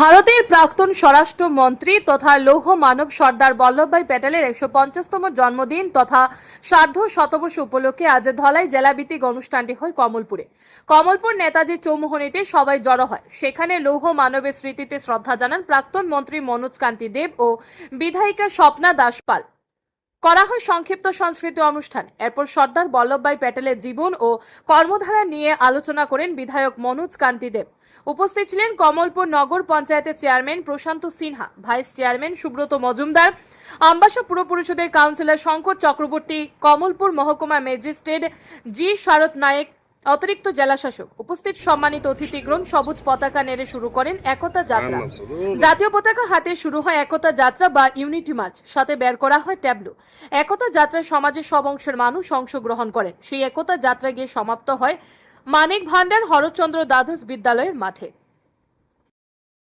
ভারতের প্রাক্তন স্বরাষ্ট্র মন্ত্রী তথা লৌহ মানব সর্দার বল্লভভাই প্যাটেলের একশো পঞ্চাশতম জন্মদিন তথা সার্ধ শতবর্ষ উপলক্ষে আজ ধলাই জেলাভিত্তিক অনুষ্ঠানটি হয় কমলপুরে। কমলপুর নেতাজি চৌমোহনীতে সবাই জড়ো হয়। সেখানে লৌহ মানবের স্মৃতিতে শ্রদ্ধা জানান প্রাক্তন মন্ত্রী মনোজ কান্তি দেব ও বিধায়িকা স্বপ্না দাসপাল। করা হয় সংক্ষিপ্ত সংস্কৃতি অনুষ্ঠান। এরপর সর্দার বল্লভভাই প্যাটেলের জীবন ও কর্মধারা নিয়ে আলোচনা করেন বিধায়ক মনোজ কান্তি দেব। উপস্থিত ছিলেন কমলপুর নগর পঞ্চায়েতের chairman Prashanta Sinha, vice chairman Subrata Majumdar, Ambassa পুর পরিষদের কাউন্সিলর শঙ্কর চক্রবর্তী, কমলপুর মহকুমা ম্যাজিস্ট্রেট জি শরৎ নায়েক অতিরিক্ত জেলাশাসক উপস্থিত সম্মানিত অতিথিগণ সবুজ পতাকা নেড়ে শুরু করেন একতা যাত্রা। জাতীয় পতাকা হাতে শুরু হয় একতা যাত্রা বা ইউনিটি মার্চ সাথে বের করা হয় ট্যাবলো। একতা যাত্রায় সমাজের সব অংশের মানুষ অংশগ্রহণ করেন। সেই একতা যাত্রা গিয়ে সমাপ্ত হয় মানিক ভান্ডার হরচন্দ্র দ্বাদশ বিদ্যালয়ের মাঠে।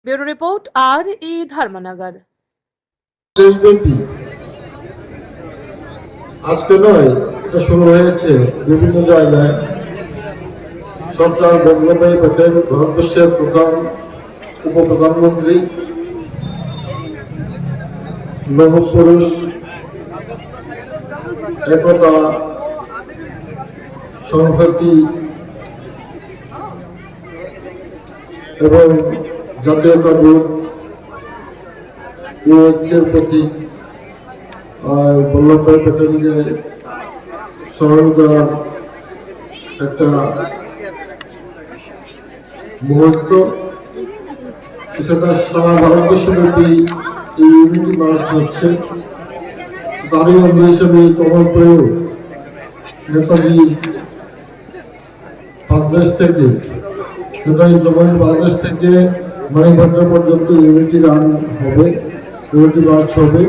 ব্যুরো রিপোর্ট আর ই ধর্মনগর আজকে নয় এটা শুরু হয়েছে বিভিন্ন জায়গায়। সরকার বল্লভভাই প্যাটেল ভারতবর্ষের প্রধান উপপ্রধানমন্ত্রী লৌহ পুরুষ একতা সংহতি এবং জাতীয়তাবোধ ঐক্যের প্রতি আহ, বল্লভভাই প্যাটেলকে স্মরণ করার একটা মুহূর্ত, সেটা সারা ভারতবর্ষব্যাপী এই ইউনিটি মার্চ হচ্ছে। নেতাজি বাংলাদেশ থেকে, নেতাজি জমানি বাংলাদেশ থেকে মানিকভদ্র পর্যন্ত ইউনিটি রান হবে, ইউনিটি মার্চ হবে।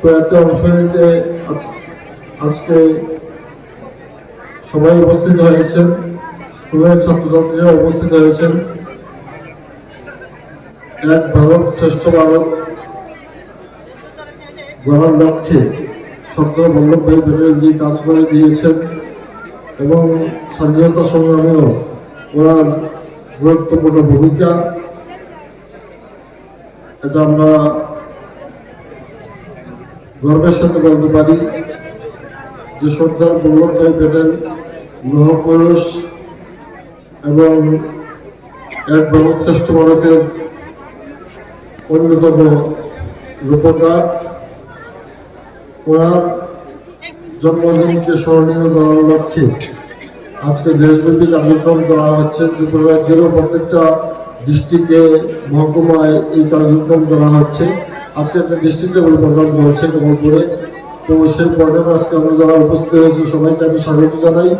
তো এতে অংশ নিতে আজকে সবাই উপস্থিত হয়েছেন। স্কুলের ছাত্রছাত্রীরা উপস্থিত হয়েছেন। এক ভারত শ্রেষ্ঠ ভারত গড়ার লক্ষ্যে সর্দার বল্লভভাই প্যাটেল যে কাজ করে দিয়েছেন এবং স্বাধীনতা সংগ্রামেও ওনার গুরুত্বপূর্ণ ভূমিকা। এটা আমরা গর্বের সাথে বলতে পারি যে সর্দার বল্লভভাই প্যাটেল লৌহপুরুষ এবং এক শ্রেষ্ঠ ভারতের অন্যতম রূপকার। ওনার জন্মদিনকে স্মরণীয় করার লক্ষ্যে আজকে দেশব্যাপী কার্যক্রম করা হচ্ছে। ত্রিপুরা রাজ্যেরও প্রত্যেকটা ডিস্ট্রিক্টে মহকুমায় এই কার্যক্রম করা হচ্ছে। আজকে একটা ডিস্ট্রিক্ট লেভেল প্রোগ্রাম চলছে কমলপুরে। তো সেই প্রোগ্রামে আজকে আমরা যারা উপস্থিত হয়েছে, সবাইকে আমি স্বাগত জানাই।